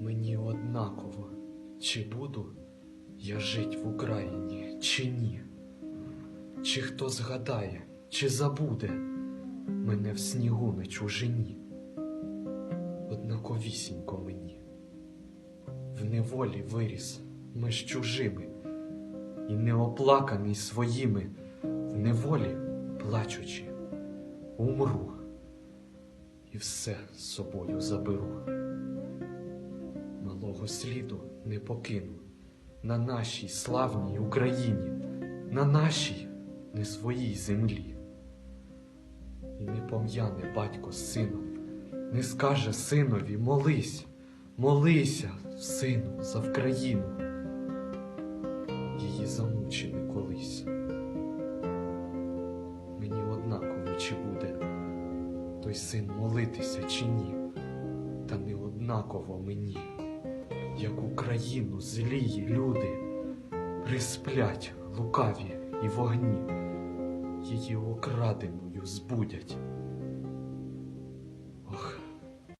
Мені однаково, чи буду я жить в Україні, чи ні. Чи хто згадає, чи забуде мене в снігу на чужині. Однаковісінько мені. В неволі виріс між чужими, і неоплаканий своїми, в неволі плачучи, умру і все з собою заберу. Малого сліду не покину на нашій славній Україні, на нашій не своїй землі. І не пом'яне батько з сином, не скаже синові молись, молися, сину, за Вкраїну, її замучили колись. Мені однаково, чи буде той син молитися, чи ні, та не однаково мені, як Україну злії люди присплять лукаві і вогні, її окраденою збудять.